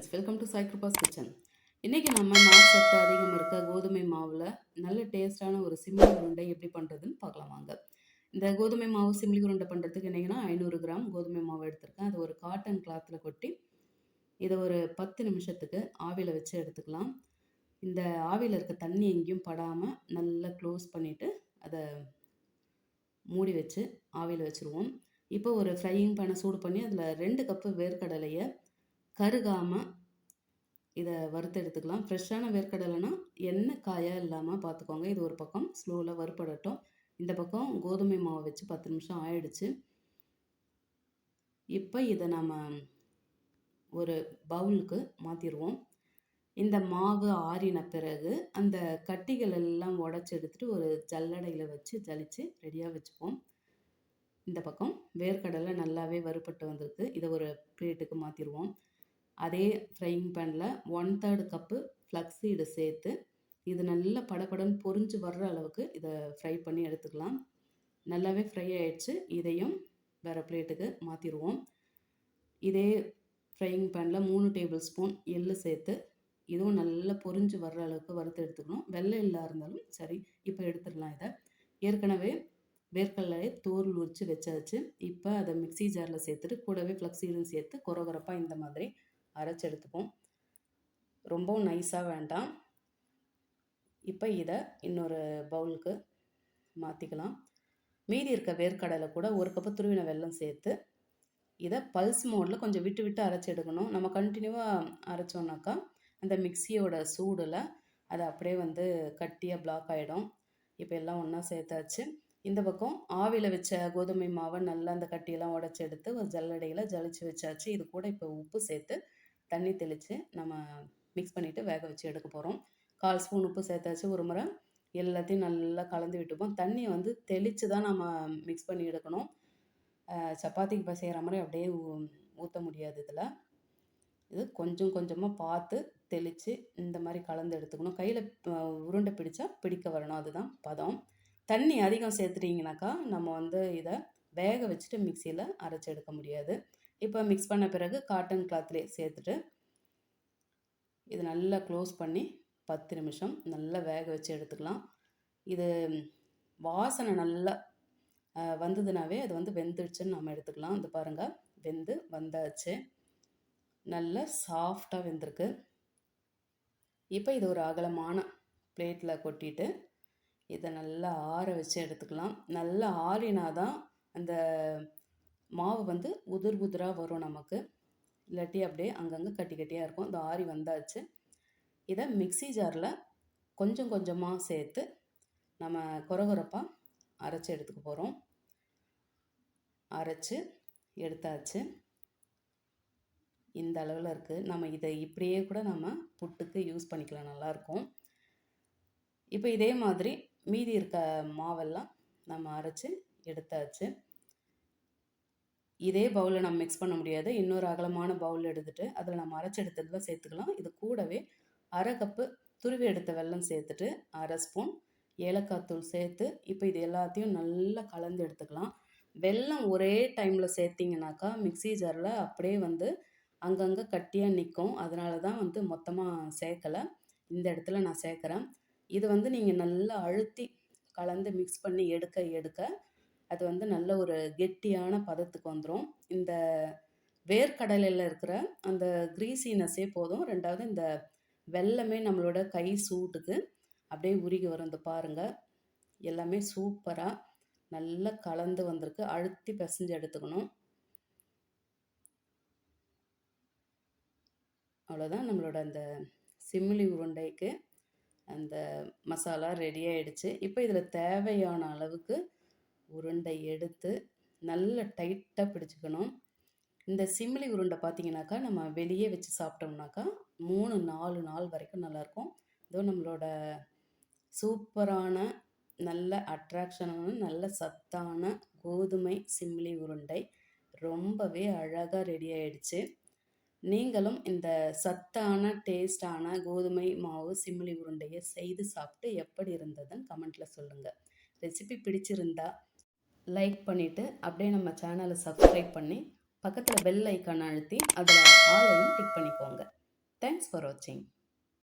Friends welcome to Saikripa's kitchen இன்றைக்கி நம்ம நார் சத்து அதிகம் இருக்க கோதுமை மாவில் நல்ல டேஸ்ட்டான ஒரு சிம்லி உருண்டை எப்படி பண்ணுறதுன்னு பார்க்கலாம் வாங்க. இந்த கோதுமை மாவு சிம்லி உருண்டை பண்ணுறதுக்கு என்னைக்குன்னா ஐநூறு கிராம் கோதுமை மாவு எடுத்திருக்கேன். அது ஒரு காட்டன் கிளாத்தில் கொட்டி இதை ஒரு பத்து நிமிஷத்துக்கு ஆவியில் வச்சு எடுத்துக்கலாம். இந்த ஆவியில் இருக்க தண்ணி எங்கேயும் படாமல் நல்லா க்ளோஸ் பண்ணிவிட்டு அதை மூடி வச்சு ஆவியில் வச்சுருவோம். இப்போ ஒரு ஃப்ரையிங் பேனை சூடு பண்ணி அதில் ரெண்டு கப்பு வேர்க்கடலையை கருகாமல் இதை வறுத்து எடுத்துக்கலாம். ஃப்ரெஷ்ஷான வேர்க்கடலைனா எண்ணெய் காயாக இல்லாமல் பார்த்துக்கோங்க இது ஒரு பக்கம் ஸ்லோவில் வறுப்படட்டும் இந்த பக்கம் கோதுமை மாவு வச்சு பத்து நிமிஷம் ஆயிடுச்சு. இப்போ இதை நம்ம ஒரு பவுலுக்கு மாற்றிடுவோம் இந்த மாவு ஆறின பிறகு அந்த கட்டிகள் எல்லாம் உடச்சி எடுத்துகிட்டு ஒரு ஜல்லடையில் வச்சு ஜலித்து ரெடியாக வச்சுப்போம். இந்த பக்கம் வேர்க்கடலை நல்லாவே வறுபட்டு வந்திருக்கு. இதை ஒரு பிளேட்டுக்கு மாற்றிடுவோம் அதே ஃப்ரையிங் பேனில் ஒன் தேர்டு கப்பு ஃப்ளக்ஸீடு சேர்த்து இது நல்லா படப்படன்னு பொறிஞ்சு வர்ற அளவுக்கு இதை ஃப்ரை பண்ணி எடுத்துக்கலாம். நல்லாவே ஃப்ரை ஆயிடுச்சு. இதையும் வேறு பிளேட்டுக்கு மாற்றிடுவோம் இதே ஃப்ரையிங் பேனில் மூணு டேபிள் ஸ்பூன் எள்ளு சேர்த்து இதுவும் நல்லா பொறிஞ்சு வர்ற அளவுக்கு வறுத்து எடுத்துக்கணும். வெள்ளை இல்லா இருந்தாலும் சரி இப்போ எடுத்துடலாம் இதை. ஏற்கனவே வேர்க்கடலையை தோல் உரித்து வச்சாச்சு. இப்போ அதை மிக்சி ஜாரில் சேர்த்துட்டு கூடவே ஃப்ளக்ஸீடும் சேர்த்து குறகுறப்பாக இந்த மாதிரி அரைச்சி எடுத்துப்போம். ரொம்பவும் நைஸாக வேண்டாம். இப்போ இதை இன்னொரு பவுலுக்கு மாற்றிக்கலாம் மீதி இருக்க வேர்க்கடலை கூட ஒரு கப்பு துருவின வெல்லம் சேர்த்து இதை பல்ஸ் மோடில் கொஞ்சம் விட்டு விட்டு அரைச்சி எடுக்கணும். நம்ம கண்டினியூவாக அரைச்சோன்னாக்கா அந்த மிக்சியோட சூடில் அது அப்படியே வந்து கட்டியாக பிளாக் ஆகிடும் இப்போ எல்லாம் ஒன்றா சேர்த்தாச்சு. இந்த பக்கம் ஆவியில் வச்ச கோதுமை மாவை நல்லா அந்த கட்டியெல்லாம் உடச்சி எடுத்து ஒரு ஜல்லடையில் ஜலிச்சு வச்சாச்சு. இது கூட இப்போ உப்பு சேர்த்து தண்ணி தெளித்து நம்ம மிக்ஸ் பண்ணிவிட்டு வேக வச்சு எடுக்க போகிறோம் கால் ஸ்பூன் உப்பு சேர்த்தாச்சு ஒரு முறை. எல்லாத்தையும் நல்லா கலந்து விட்டுப்போம். தண்ணியை வந்து தெளித்து தான் நம்ம மிக்ஸ் பண்ணி எடுக்கணும். சப்பாத்திக்கு பசைகிற மாதிரி அப்படியே ஊற்ற முடியாது இதில். இது கொஞ்சம் கொஞ்சமாக பார்த்து தெளித்து இந்த மாதிரி கலந்து எடுத்துக்கணும். கையில் உருண்டை பிடிச்சா பிடிக்க வரணும். அதுதான் பதம். தண்ணி அதிகம் சேர்த்துட்டிங்கனாக்கா நம்ம வந்து இதை வேக வச்சுட்டு மிக்சியில் அரைச்சி எடுக்க முடியாது. இப்போ மிக்ஸ் பண்ண பிறகு காட்டன் கிளாத்லேயே சேர்த்துட்டு இது நல்லா க்ளோஸ் பண்ணி பத்து நிமிஷம் நல்லா வேக வச்சு எடுத்துக்கலாம். இது வாசனை நல்லா வந்ததுனாவே அது வந்து வெந்துடுச்சுன்னு நம்ம எடுத்துக்கலாம். இது பாருங்கள் வெந்து வந்தாச்சு. நல்லா சாஃப்டாக வெந்திருக்கு. இப்போ இது ஒரு அகலமான பிளேட்டில் கொட்டிட்டு இதை நல்லா ஆற வச்சு எடுத்துக்கலாம். நல்லா ஆறினா தான் அந்த மாவு வந்து உதிர் உதிராக வரும் நமக்கு. இல்லாட்டி அப்படியே அங்கங்கே கட்டி கட்டியாக இருக்கும். இந்த ஆறி வந்தாச்சு. இதை மிக்சி ஜாரில் கொஞ்சம் கொஞ்சமாக சேர்த்து நம்ம குறகுறப்பாக அரைச்சி எடுத்துக்க போகிறோம் அரைச்சி எடுத்தாச்சு. இந்த அளவில் இருக்குது நம்ம இதை இப்படியே கூட நம்ம புட்டுக்கு யூஸ் பண்ணிக்கலாம். நல்லாயிருக்கும் இப்போ இதே மாதிரி மீதி இருக்க மாவெல்லாம் நம்ம அரைச்சி எடுத்தாச்சு. இதே பவுலில் நம்ம மிக்ஸ் பண்ண முடியாது. இன்னொரு அகலமான பவுல் எடுத்துகிட்டு அதில் நம்ம அரைச்சி எடுத்ததில் சேர்த்துக்கலாம். இது கூடவே அரை கப்பு துருவி எடுத்த வெல்லம் சேர்த்துட்டு அரை ஸ்பூன் ஏலக்காய் தூள் சேர்த்து இப்போ இது எல்லாத்தையும் நல்லா கலந்து எடுத்துக்கலாம். வெல்லம் ஒரே டைமில் சேர்த்திங்கனாக்கா மிக்சி ஜாரில் அப்படியே வந்து அங்கங்கே கட்டியாக நிற்கும் அதனால தான் வந்து மொத்தமாக சேர்க்கலை. இந்த இடத்துல நான் சேர்க்குறேன். இது வந்து நீங்கள் நல்லா அழுத்தி கலந்து மிக்ஸ் பண்ணி எடுக்க எடுக்க அது வந்து நல்ல ஒரு கெட்டியான பதத்துக்கு வந்துடும் இந்த வேர்க்கடலையில் இருக்கிற அந்த க்ரீசினஸ்ஸே போதும். ரெண்டாவது இந்த வெள்ளமே நம்மளோட கை சூட்டுக்கு அப்படியே உருகி வரும் இந்த பாருங்கள் எல்லாமே சூப்பராக நல்லா கலந்து வந்திருக்கு. அழுத்தி பிசைஞ்சு எடுத்துக்கணும். அவ்வளோதான் நம்மளோட அந்த சிம்லி உருண்டைக்கு அந்த மசாலா ரெடி ஆகிடுச்சு இப்போ இதில் தேவையான அளவுக்கு உருண்டை எடுத்து நல்லா டைட்டாக பிடிச்சிக்கணும். இந்த சிம்லி உருண்டை பார்த்தீங்கன்னாக்கா நம்ம வெளியே வச்சு சாப்பிட்டோம்னாக்கா மூணு நாலு நாள் வரைக்கும் நல்லாயிருக்கும். இதோ நம்மளோட சூப்பரான நல்ல அட்ராக்ஷனான நல்ல சத்தான கோதுமை சிம்லி உருண்டை ரொம்பவே அழகாக ரெடி ஆயிடுச்சு. நீங்களும் இந்த சத்தான டேஸ்டான கோதுமை மாவு சிம்லி உருண்டையை செய்து சாப்பிட்டு எப்படி இருந்ததுன்னு கமெண்ட்டில் சொல்லுங்கள் ரெசிபி பிடிச்சிருந்தா லைக் பண்ணிவிட்டு அப்படியே நம்ம சேனலை சப்ஸ்கிரைப் பண்ணி பக்கத்தில் பெல் ஐக்கான் அழுத்தி அதில் ஆலையும் டிக் பண்ணிக்கோங்க. தேங்க்ஸ் ஃபார் வாட்சிங்